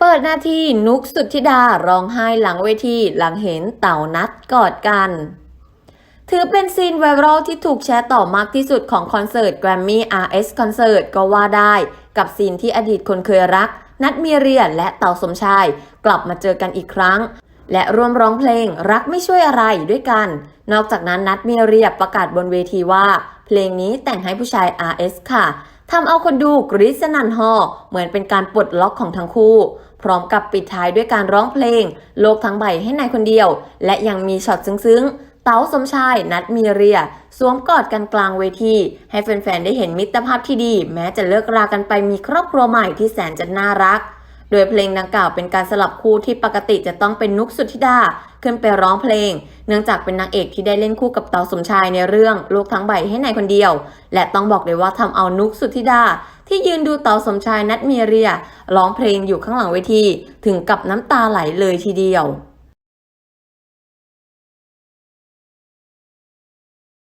เปิดหน้าที่นุกสุทธิดาร้องไห้หลังเวทีหลังเห็นเต่านัดกอดกัน ถือเป็นซีนไวรัลที่ถูกแชร์ต่อมากที่สุดของคอนเสิร์ต Grammy RS Concert ก็ว่าได้ กับซีนที่อดีตคนเคยรัก นัดมีเรียนและเต่าสมชาย กลับมาเจอกันอีกครั้ง และร่วมร้องเพลงรักไม่ช่วยอะไรด้วยกัน นอกจากนั้นนัดมีเรียบประกาศบนเวทีว่า เพลงนี้แต่งให้ผู้ชาย RS ค่ะทำเอาคนดูกรี๊ดสนั่นฮอเหมือนเป็นการปลดล็อกของทั้งคู่ พร้อมกับปิดท้ายด้วยการร้องเพลง โลกทั้งใบให้นายคนเดียว และยังมีช็อตซึ้งๆ เต๋าสมชาย นัดมีเรีย สวมกอดกันกลางเวที ให้แฟนๆ ได้เห็นมิตรภาพที่ดี แม้จะเลิกรากันไปมีครอบครัวใหม่ที่แสนจะน่ารัก โดยเพลงดังกล่าวเป็นการสลับคู่ที่ปกติจะต้องเป็นนุกสุทธิดาขึ้นไปร้องเพลง เนื่องจากเป็นนางเอกที่ได้เล่นคู่กับเตาสมชายในเรื่องโลกทั้งใบให้นายคนเดียว และต้องบอกเลยว่าทำเอานุกสุทธิดา ที่ยืนดูเตาสมชายนัดมีเรียร้องเพลงอยู่ข้างหลังเวที ถึงกับน้ำตาไหลเลยทีเดียว